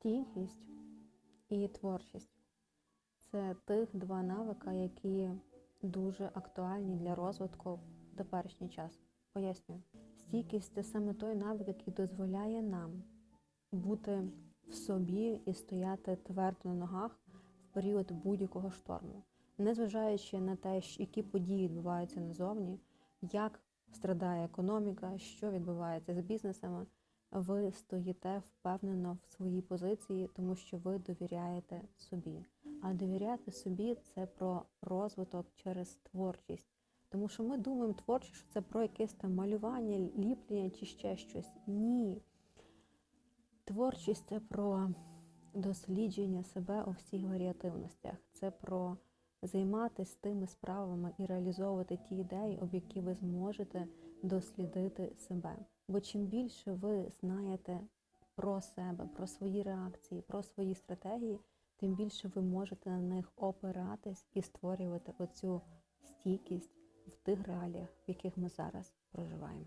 Стійкість і творчість це тих два навика, які дуже актуальні для розвитку в теперішній час. Пояснюю. Стійкість це саме той навик, який дозволяє нам бути в собі і стояти твердо на ногах в період будь-якого шторму, незважаючи на те, які події відбуваються назовні, як страдає економіка, що відбувається з бізнесами. Ви стоїте впевнено в своїй позиції, тому що ви довіряєте собі. А довіряти собі це про розвиток через творчість. Тому що ми думаємо творчість, що це про якесь там малювання, ліплення чи ще щось. Ні. Творчість це про дослідження себе у всіх варіативностях. Це про займатися тими справами і реалізовувати ті ідеї, об які ви зможете дослідити себе. Бо чим більше ви знаєте про себе, про свої реакції, про свої стратегії, тим більше ви можете на них опиратись і створювати оцю стійкість в тих реаліях, в яких ми зараз проживаємо.